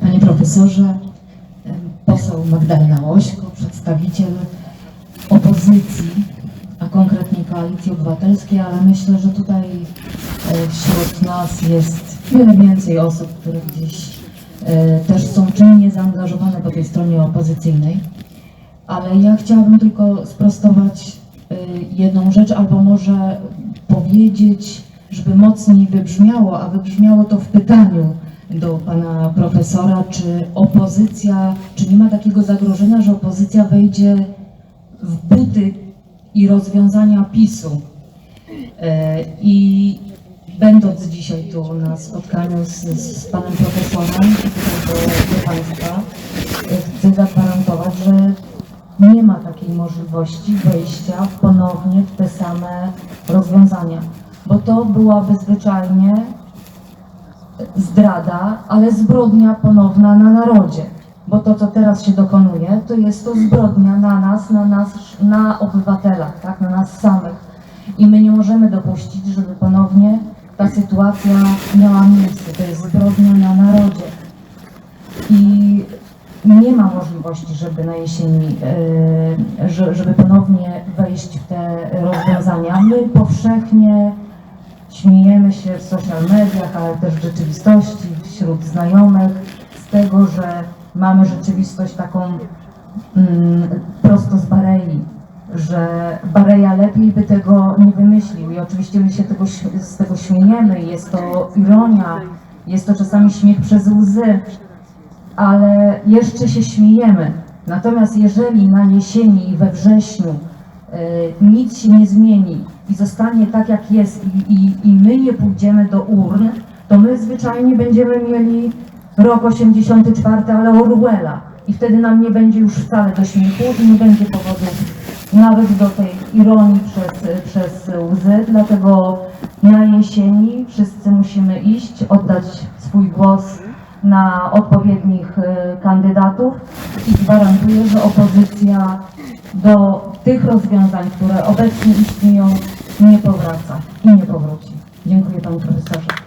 Panie profesorze, poseł Magdalena Łośko, przedstawiciel opozycji, a konkretnie Koalicji Obywatelskiej, ale myślę, że tutaj e, wśród nas jest wiele więcej osób, które gdzieś e, też są czynnie zaangażowane po tej stronie opozycyjnej. Ale ja chciałabym tylko sprostować e, jedną rzecz, albo może powiedzieć, żeby mocniej wybrzmiało, a wybrzmiało to w pytaniu do pana profesora, czy opozycja, czy nie ma takiego zagrożenia, że opozycja wejdzie w buty i rozwiązania PiSu. E, I będąc dzisiaj tu na spotkaniu z, z panem profesorem i do, do państwa, chcę zagwarantować, że nie ma takiej możliwości wejścia ponownie w te same rozwiązania, bo to byłaby zwyczajnie zdrada, ale zbrodnia ponowna na narodzie. Bo to, co teraz się dokonuje, to jest to zbrodnia na nas, na nas, na obywatelach, tak, na nas samych. I my nie możemy dopuścić, żeby ponownie ta sytuacja miała miejsce. To jest zbrodnia na narodzie. I nie ma możliwości, żeby na jesieni, e, że- żeby ponownie wejść w te rozwiązania. My powszechnie śmiejemy się w social mediach, ale też w rzeczywistości, wśród znajomych z tego, że mamy rzeczywistość taką mm, prosto z Barei, że Bareja lepiej by tego nie wymyślił i oczywiście my się tego, z tego śmiejemy, jest to ironia, jest to czasami śmiech przez łzy, ale jeszcze się śmiejemy. Natomiast jeżeli na jesieni i we wrześniu y, nic się nie zmieni i zostanie tak jak jest i, i, i my nie pójdziemy do urn, to my zwyczajnie będziemy mieli rok 84, ale Orwella. I wtedy nam nie będzie już wcale do śmiechu i nie będzie powodów nawet do tej ironii przez, przez łzy. Dlatego na jesieni wszyscy musimy iść, oddać swój głos na odpowiednich y, kandydatów i gwarantuję, że opozycja do tych rozwiązań, które obecnie istnieją, nie powraca i nie powróci. Dziękuję panie profesorze.